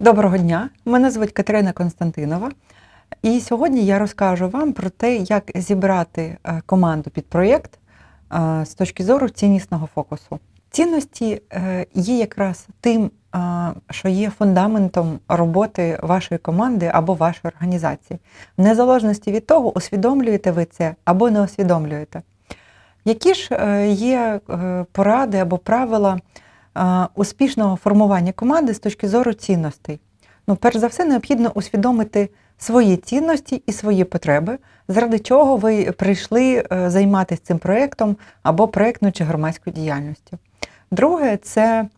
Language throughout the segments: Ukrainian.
Доброго дня! Мене звуть Катерина Константинова. І сьогодні я розкажу вам про те, як зібрати е, команду під проєкт е, з точки зору ціннісного фокусу. Цінності е, є якраз тим, що є фундаментом роботи вашої команди або вашої організації, в незалежності від того, усвідомлюєте ви це або не усвідомлюєте. Які ж є поради або правила успішного формування команди з точки зору цінностей? Ну, перш за все, необхідно усвідомити свої цінності і свої потреби, заради чого ви прийшли е, займатися цим проєктом або проєктною чи громадською діяльністю. Друге, це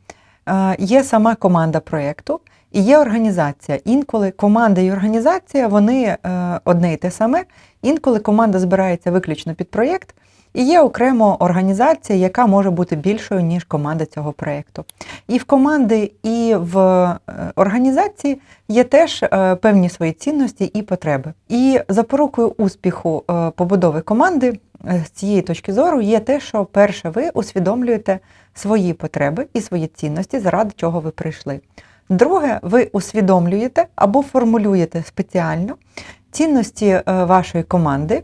е, є сама команда проєкту і є організація. Інколи команда і організація вони е, одне і те саме. Інколи команда збирається виключно під проєкт, і є окремо організація, яка може бути більшою, ніж команда цього проєкту. І в команди, і в е, організації є теж е, певні свої цінності і потреби. І запорукою успіху е, побудови команди з цієї точки зору є те, що перше, ви усвідомлюєте свої потреби і свої цінності, заради чого ви прийшли. Друге, ви усвідомлюєте або формулюєте спеціально цінності вашої команди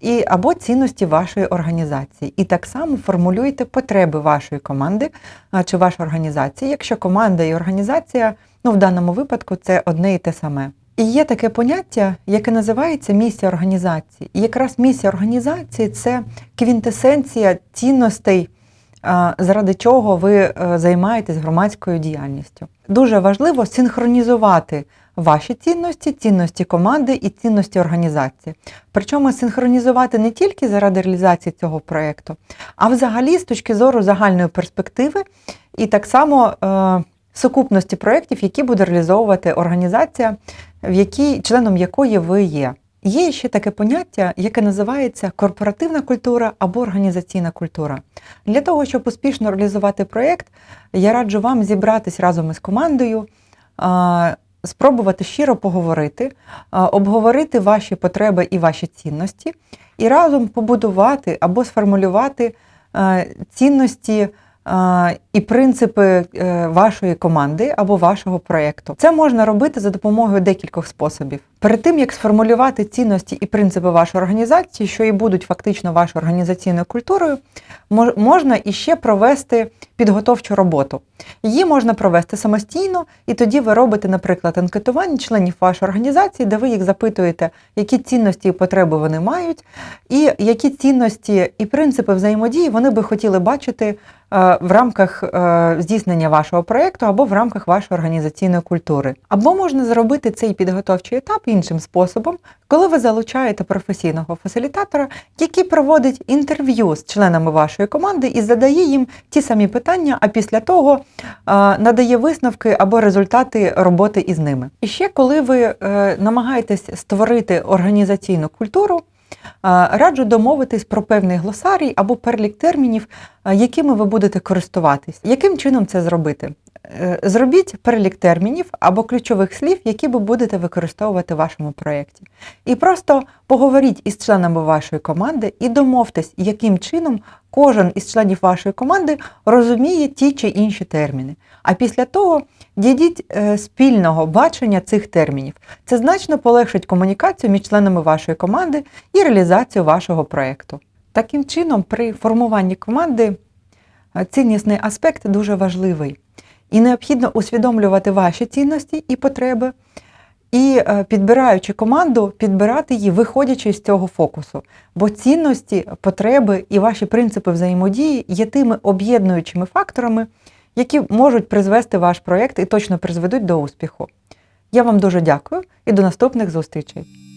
і або цінності вашої організації. І так само формулюєте потреби вашої команди чи вашої організації, якщо команда і організація, ну в даному випадку, це одне і те саме. І є таке поняття, яке називається місія організації. І якраз місія організації це квінтесенція цінностей, заради чого ви е, займаєтесь громадською діяльністю. Дуже важливо синхронізувати ваші цінності, цінності команди і цінності організації. Причому синхронізувати не тільки заради реалізації цього проєкту, а взагалі з точки зору загальної перспективи і так само е, сукупності проєктів, які буде реалізовувати організація, в якій, членом якої ви є. Є ще таке поняття, яке називається корпоративна культура або організаційна культура. Для того, щоб успішно реалізувати проєкт, я раджу вам зібратись разом із командою, а, спробувати щиро поговорити, обговорити ваші потреби і ваші цінності, і разом побудувати або сформулювати цінності і принципи е, вашої команди або вашого проєкту. Це можна робити за допомогою декількох способів. Перед тим як сформулювати цінності і принципи вашої організації, що і будуть фактично вашою організаційною культурою, можна іще провести підготовчу роботу. Її можна провести самостійно, і тоді ви робите, наприклад, анкетування членів вашої організації, де ви їх запитуєте, які цінності і потреби вони мають, і які цінності і принципи взаємодії вони би хотіли бачити е, в рамках е, здійснення вашого проєкту або в рамках вашої організаційної культури. Або можна зробити цей підготовчий етап іншим способом, коли ви залучаєте професійного фасилітатора, який проводить інтерв'ю з членами вашої команди і задає їм ті самі питання, а після того надає висновки або результати роботи із ними. І ще коли ви е, намагаєтесь створити організаційну культуру. е, Раджу домовитись про певний глосарій або перлік термінів, е, якими ви будете користуватись. Яким чином це зробити? Е, Зробіть перелік термінів або ключових слів, які ви будете використовувати в вашому проєкті. І просто поговоріть із членами вашої команди і домовтесь, яким чином кожен із членів вашої команди розуміє ті чи інші терміни. А після того дійдіть е, спільного бачення цих термінів. Це значно полегшить комунікацію між членами вашої команди і реалізацію вашого проєкту. Таким чином, при формуванні команди е, ціннісний аспект дуже важливий. І необхідно усвідомлювати ваші цінності і потреби, і е, підбираючи команду, підбирати її, виходячи з цього фокусу. Бо цінності, потреби і ваші принципи взаємодії є тими об'єднуючими факторами, які можуть призвести ваш проєкт і точно призведуть до успіху. Я вам дуже дякую і до наступних зустрічей.